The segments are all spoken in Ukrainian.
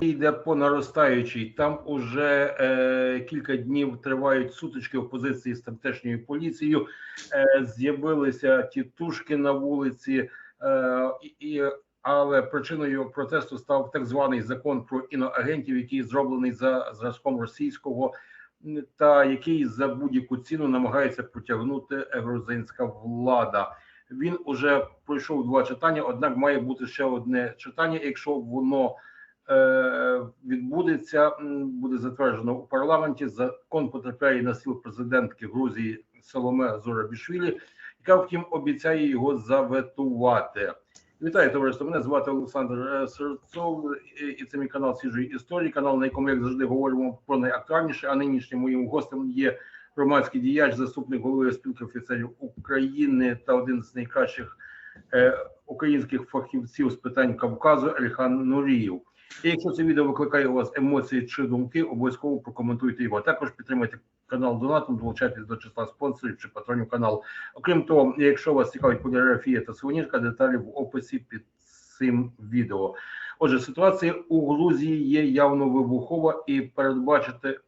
йде по наростаючій. Там уже е, кілька днів тривають сутички опозиції з тамтешньою поліцією. Е, з'явилися тітушки на вулиці, е, і, але причиною протесту став так званий закон про іноагентів, який зроблений за зразком російського, та який за будь-яку ціну намагається протягнути грузинська влада. Він уже пройшов два читання однак має бути ще одне читання. Якщо воно відбудеться, буде затверджено у парламенті. Закон потрапляє на стіл президентки Грузії Соломе Зорабішвілі, яка втім обіцяє його заветувати. Вітаю, товариство. Мене звати Олександр е, Серцов, і це мій канал Свіжої історії, канал, на якому як завжди говоримо про найактуальніше. А нинішнім моїм гостем є громадський діяч, заступник голови спілки офіцерів України та один з найкращих е, українських фахівців з питань Кавказу Ельхан Нуріїв. І якщо це відео викликає у вас емоції чи думки, обов'язково прокоментуйте його. Також підтримайте канал Донатом, долучайтесь до числа спонсорів чи патронів каналу. Окрім того, якщо вас цікавить поліграфія та сувенірка, деталі в описі під цим відео. Отже, ситуація у Грузії є явно вибухова, і передбачити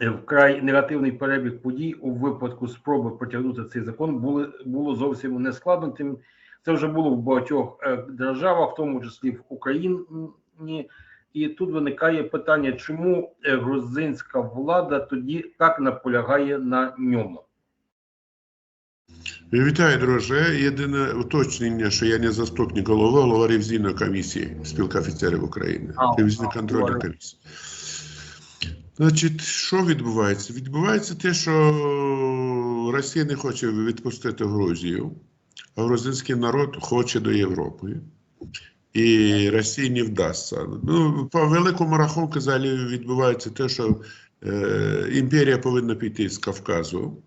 вкрай негативний перебіг подій у випадку спроби протягнути цей закон були було зовсім не складно. Тим це вже було в багатьох е, державах, в тому числі в Україні. І тут виникає питання, чому е, грузинська влада тоді так наполягає на ньому. Вітаю, друже. Єдине уточнення, що я не заступник голови, голова ревізійної комісії спілка офіцерів України. Контрольна добре. комісія. Значить, що відбувається? Відбувається те, що Росія не хоче відпустити Грузію, грузинський народ хоче до Європи. І Росії не вдасться. Ну, по великому рахунку взагалі відбувається те, що е, імперія повинна піти з Кавказу.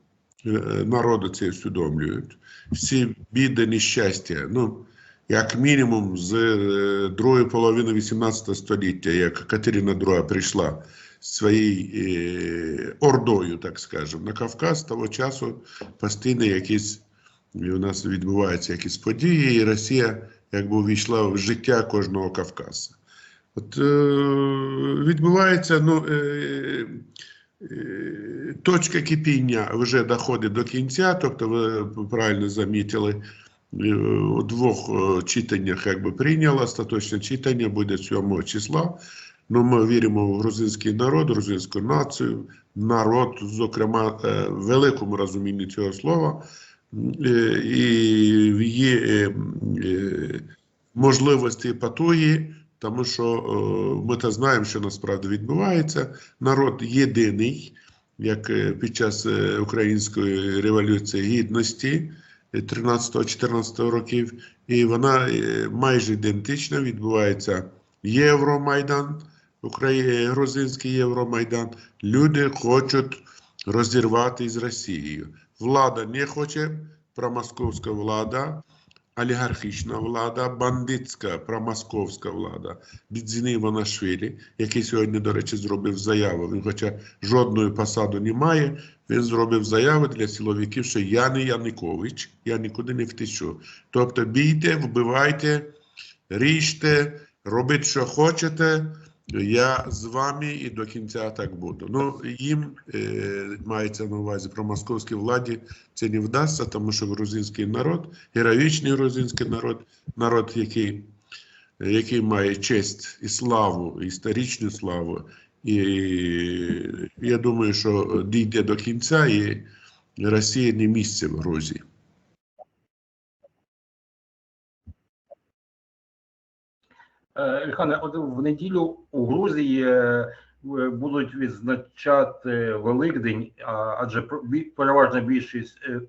Е, Народи це усвідомлюють. Всі біди, нещастя. Ну, як мінімум, з е, другої половини 18 століття, як Катерина II прийшла своєю е, ордою, так скажемо, на Кавказ, того часу постійно якісь і у нас відбуваються якісь події, і Росія якби увійшла в життя кожного Кавказа. От е, відбувається, ну, е, е, точка кипіння вже доходить до кінця, тобто ви правильно замітили, е, у двох е, читаннях якби прийняло, остаточне читання буде 7 числа. Ну, ми віримо в грузинський народ, грузинську націю, народ, зокрема, е, в великому розумінні цього слова, і в її е, е, можливості і тому що е, ми то знаємо, що насправді відбувається. Народ єдиний, як е, під час е, української революції гідності е, 13-14 років, і вона е, майже ідентична. Відбувається Євромайдан, грузинський Євромайдан. Люди хочуть розірвати з Росією. Влада не хоче, промосковська влада, олігархічна влада, бандитська промосковська влада. Бідзіни Іванашвілі, який сьогодні, до речі, зробив заяву. Він, хоча жодної посади не має, він зробив заяву для силовиків, що я не Янукович, я нікуди не втечу. Тобто бійте, вбивайте, ріжте, робіть, що хочете. Я з вами і до кінця так буду. Ну їм е, мається на увазі про московській владі це не вдасться, тому що грузинський народ, героїчний грузинський народ, народ, який, який має честь і славу, історичну славу. І я думаю, що дійде до кінця, і Росія не місце в Грузії. Ільхане, от в неділю у Грузії е, будуть відзначати Великдень, адже переважна більшість е,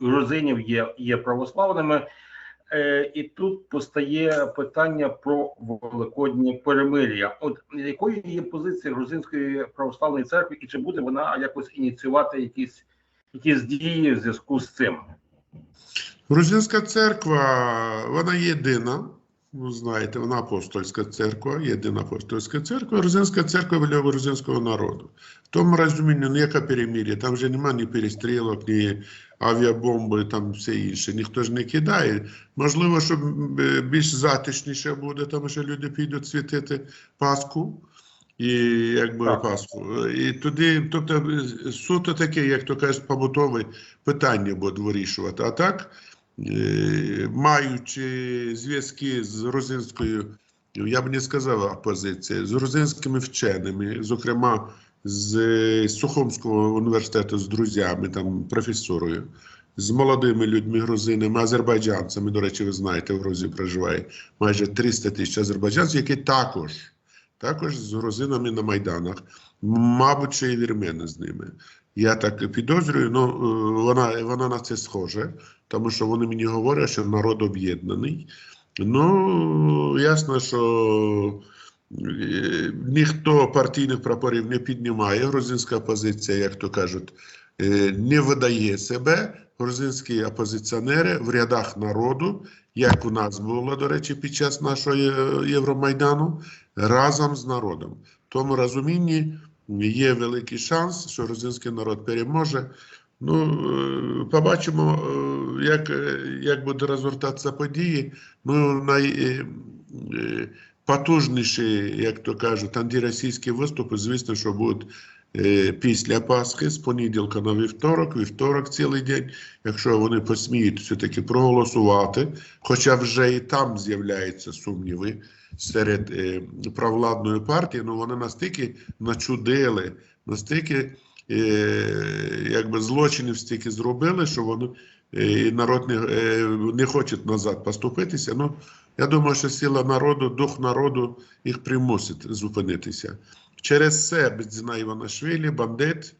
грузинів є, є православними. Е, І тут постає питання про великоднє перемир'я. От якою є позиція грузинської православної церкви, і чи буде вона якось ініціювати якісь, якісь дії в зв'язку з цим? Грузинська церква, вона єдина. Ну, знаєте, вона апостольська церква, єдина апостольська церква, грузинська церква для грузинського народу. В тому розумінні ніяке перемір'я, там вже немає ні перестрілок, ні авіабомби, там все інше. Ніхто ж не кидає. Можливо, що більш затишніше буде, тому що люди підуть святити Пасху. І якби Так. Пасху. І туди, тобто, суто таке, як то кажуть, побутове питання будуть вирішувати. А так, маючи зв'язки з грузинською, я б не сказав опозицією, з грузинськими вченими, зокрема з е, Сухомського університету з друзями, там професорою, з молодими людьми грузинами, азербайджанцями. До речі, ви знаєте, в Грузії проживає майже 300 тисяч азербайджанців, які також, також з грузинами на майданах, мабуть, ще й вірмени з ними. Я так підозрюю, ну е, вона, вона на це схожа, тому що вони мені говорять, що народ об'єднаний. Ну, ясно, що е, ніхто партійних прапорів не піднімає. Грузинська опозиція, як то кажуть, е, не видає себе. Грузинські опозиціонери в рядах народу, як у нас було, до речі, під час нашого Євромайдану, разом з народом. В тому розумінні є великий шанс, що грузинський народ переможе. Ну, е, побачимо, е, як, е, як буде розгортатися події. Ну, найпотужніші, як то кажуть, антиросійські виступи, звісно, що будуть після Пасхи, з понеділка на вівторок, вівторок цілий день, якщо вони посміють все-таки проголосувати, хоча вже і там з'являються сумніви серед е, провладної партії, ну вони настільки начудили, настільки е, якби злочинів стільки зробили, що вони е, і народ не, е, не хоче назад поступитися. Ну, я думаю, що сила народу, дух народу їх примусить зупинитися. Через це Бедзіна Іванашвілі, бандит,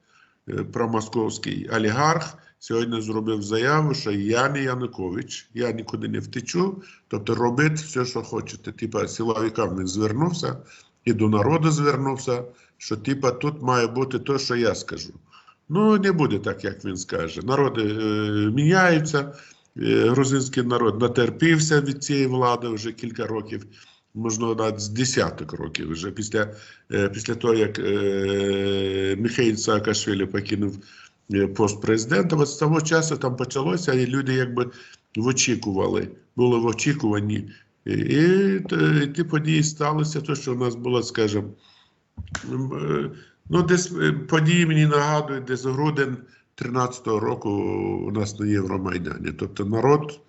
е, промосковський олігарх, сьогодні зробив заяву, що я не Янукович, я нікуди не втечу, тобто робить все, що хочете. Типа силовикам він звернувся і до народу звернувся, що типа тут має бути те, що я скажу. Ну, не буде так, як він скаже. Народи е, міняються. Е, грузинський народ натерпівся від цієї влади вже кілька років, можливо, навіть з десяток років. Вже після, е, після того, як е, Михайло Саакашвілі покинув е, пост президента, от з того часу там почалося, і люди якби вичікували, були в очікуванні. І, ті події сталися, то, що у нас було, скажімо, ну, десь події мені нагадують, десь грудень 13-го року у нас на Євромайдані. Тобто народ,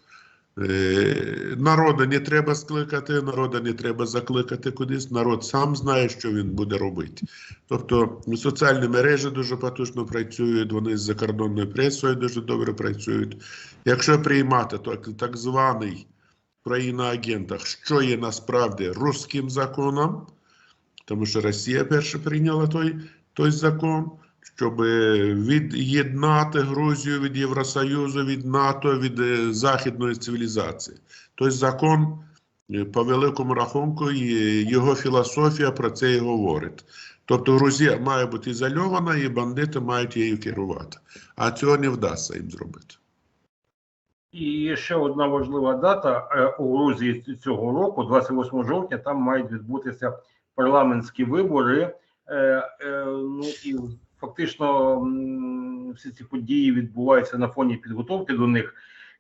народа не треба скликати, народа не треба закликати кудись, народ сам знає, що він буде робити. Тобто соціальні мережі дуже потужно працюють, вони з закордонною пресою дуже добре працюють. Якщо приймати так, так званий країна-агентах, що є насправді русським законом, тому що Росія перша прийняла той, той закон, щоб від'єднати Грузію від Євросоюзу, від НАТО, від е, західної цивілізації. Той закон, е, по великому рахунку, його філософія про це і говорить. Тобто Грузія має бути ізольована, і бандити мають її керувати. А цього не вдасться їм зробити. І ще одна важлива дата Е, у Грузії цього року, 28 жовтня, там мають відбутися парламентські вибори. Е, е, Ну і фактично всі ці події відбуваються на фоні підготовки до них.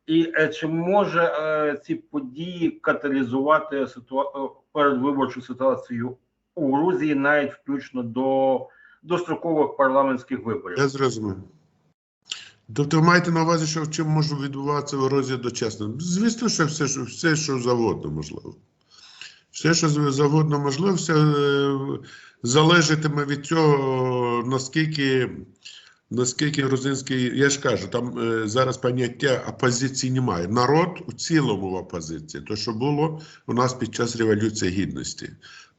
І е, чи може е, ці події каталізувати ситуа... е, передвиборчу ситуацію у Грузії, навіть включно до дострокових парламентських виборів? Я зрозумів. Тобто маєте на увазі, що в чим може відбуватися ерозія дочасно? Звісно, що все, що все, що завгодно можливо. Все, що завгодно можливо, все е, залежатиме від цього, наскільки, наскільки грузинський, я ж кажу, там е, зараз поняття опозиції немає. Народ у цілому в опозиції. То, що було у нас під час Революції Гідності.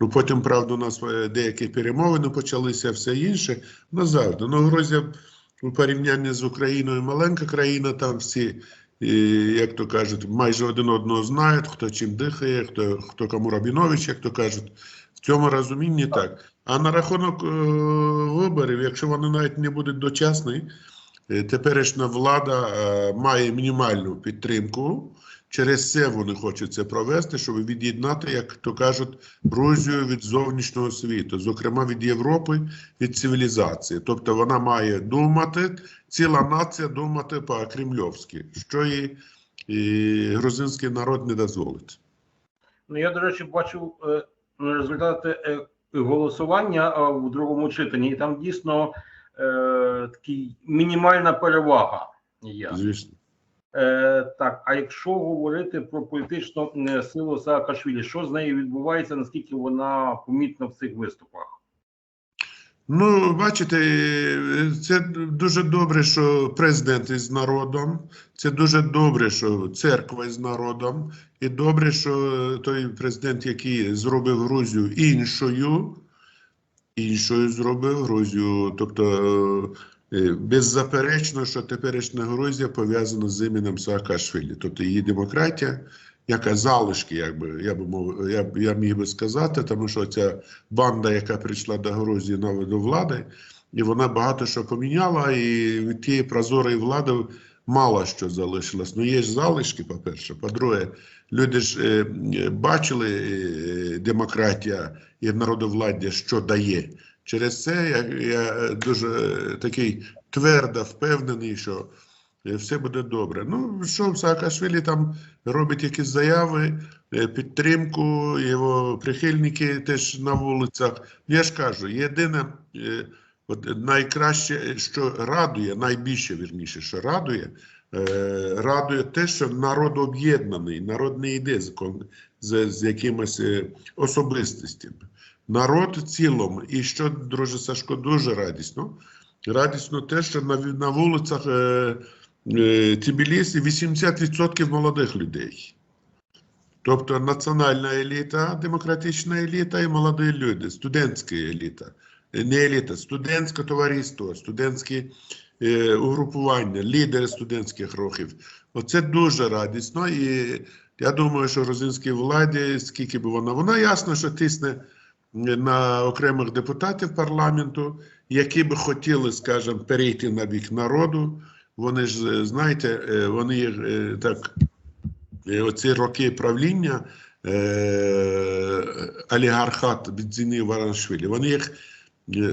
Ну, потім, правда, у нас е, деякі перемовини почалися, все інше. Назавжди. Ну, Грузія у порівнянні з Україною маленька країна, там всі, і, як то кажуть, майже один одного знають, хто чим дихає, хто, хто кому Рабінович, як то кажуть. В цьому розумінні так. А на рахунок е, виборів, якщо вони навіть не будуть дочасні, е, теперішня влада е, має мінімальну підтримку. Через це вони хочуть це провести, щоб від'єднати, як то кажуть, Грузію від зовнішнього світу, зокрема від Європи, від цивілізації. Тобто вона має думати, ціла нація думати по-кремльовськи, що їй і грузинський народ не дозволить. Ну я, до речі, бачив е, результати е, голосування в другому читанні, і там дійсно е, такий мінімальна перевага є. Звісно. Е, так, а якщо говорити про політичну е, силу Саакашвілі, що з нею відбувається, наскільки вона помітна в цих виступах? Ну, бачите, це дуже добре, що президент із народом. Це дуже добре, що церква із народом. І добре, що той президент, який зробив Грузію іншою, іншою зробив Грузію. Тобто, беззаперечно, що теперішня Грузія пов'язана з іменем Саакашвілі. Тобто її демократія, яка залишки, якби я би мов, я, я міг би сказати, тому що ця банда, яка прийшла до Грузії нової до влади, і вона багато що поміняла, і від тієї прозорої влади мало що залишилось. Ну, є ж залишки, по-перше. По-друге, люди ж е, е, бачили е, демократія і народовладдя, що дає. Через це я, я дуже такий твердо впевнений, що все буде добре. Ну, що Саакашвілі там робить якісь заяви, е, підтримку, його прихильники теж на вулицях. Я ж кажу, єдине, е, от найкраще, що радує, найбільше вірніше, що радує, е, радує те, що народ об'єднаний, народ не йде з, з, з якимись е, особистостями. Народ в цілому, і що, друже Сашко, дуже радісно. Радісно те, що на, на вулицях е, е, Тбілісі 80% молодих людей. Тобто національна еліта, демократична еліта і молоді люди, студентська еліта. Е, Не еліта, студентське товариство, студентські е, угрупування, лідери студентських рухів. Оце дуже радісно. І я думаю, що грузинській владі, скільки б вона, вона ясно, що тисне на окремих депутатів парламенту, які би хотіли, скажімо, перейти на бік народу. Вони ж, е, знаєте, е, вони е, так, оці роки правління олігархат Бідзіни Вараншвілі, вони їх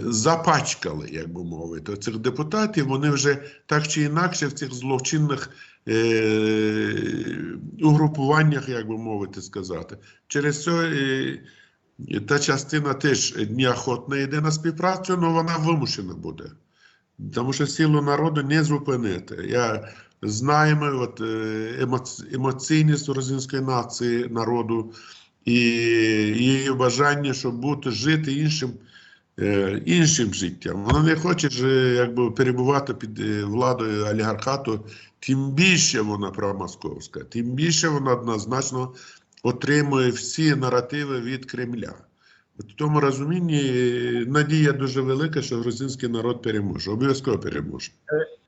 запачкали, як би мовити. Цих депутатів вони вже так чи інакше в цих злочинних е, угрупуваннях, як би мовити сказати. Через це та частина теж неохотно йде на співпрацю, але вона вимушена буде. Тому що силу народу не зупинити. Я знаємо от, е, емоційність грузинської нації, народу і її бажання, щоб бути жити іншим, е, іншим життям. Вона не хоче якби, перебувати під е, владою олігархату, тим більше вона промосковська, тим більше вона однозначно отримує всі наративи від Кремля. От в тому розумінні е, надія дуже велика, що грузинський народ переможе. Обов'язково переможе.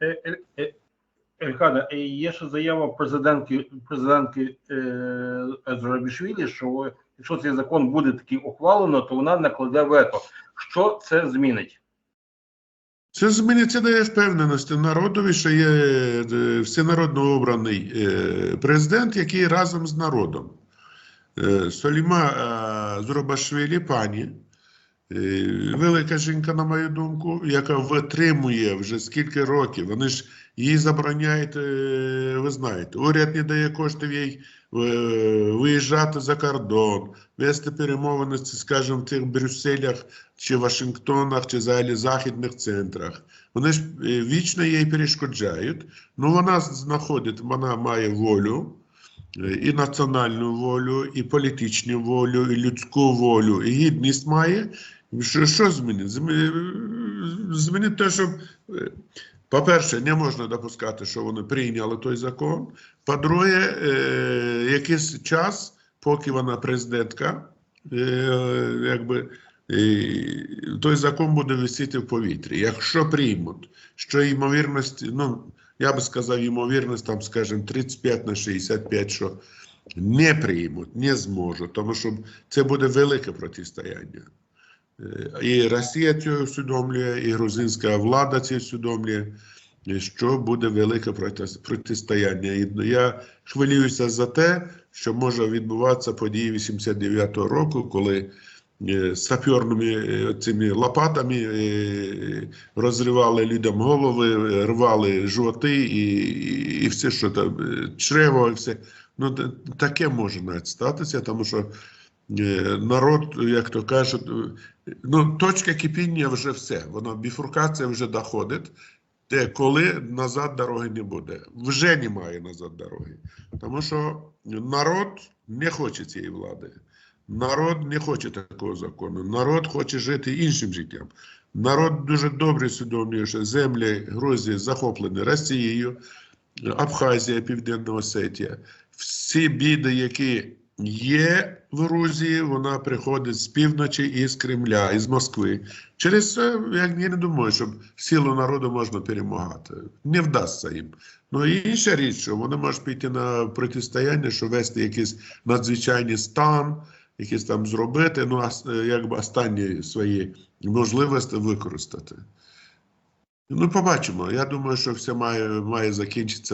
Е, е, е, Елькада, е, є ще заява президентки, президентки е, Зурабішвілі, що якщо цей закон буде таки ухвалено, то вона накладе вето. Що це змінить? Це зміниться дає впевненості народові, що є всенародно обраний президент, який разом з народом. Е, Соліма е, Зурабашвілі, пані, е, велика жінка, на мою думку, яка витримує вже скільки років. Вони ж їй забороняють, ви знаєте, уряд не дає коштів їй виїжджати за кордон, вести перемовини, скажімо, в тих Брюсселях чи Вашингтонах, чи взагалі західних центрах. Вони ж вічно їй перешкоджають. Ну вона знаходить, вона має волю, і національну волю, і політичну волю, і людську волю, і гідність має. Що, що змінить? Змінить те, що, е, по-перше, не можна допускати, що вони прийняли той закон. По-друге, е, якийсь час, поки вона президентка, е, якби той закон буде висіти в повітрі. Якщо приймуть, що ймовірність, ну я би сказав, ймовірність там, скажімо, 35 на 65, що не приймуть, не зможуть, тому що це буде велике протистояння. І Росія це усвідомлює, і грузинська влада це усвідомлює. що буде велике протистояння. І я хвилююся за те, що може відбуватися події 89-го року, коли саперними е, цими лопатами е, розривали людям голови, е, рвали животи і, і, все, що там, е, чрево, і все. Ну, таке може навіть статися, тому що е, народ, як то кажуть, е, ну, точка кипіння вже все, воно біфуркація вже доходить. Те, коли назад дороги не буде. Вже немає назад дороги. Тому що народ не хоче цієї влади. Народ не хоче такого закону. Народ хоче жити іншим життям. Народ дуже добре усвідомлює, що землі Грузії захоплені Росією, Абхазія, Південна Осетія. Всі біди, які є в Грузії, вона приходить з півночі і з Кремля, і з Москви. Через це я не думаю, що силу народу можна перемагати. Не вдасться їм. Ну і інша річ, що вони можуть піти на протистояння, що вести якийсь надзвичайний стан, якийсь там зробити, ну а с- якби останні свої можливості використати. Ну, побачимо. Я думаю, що все має, має закінчитися.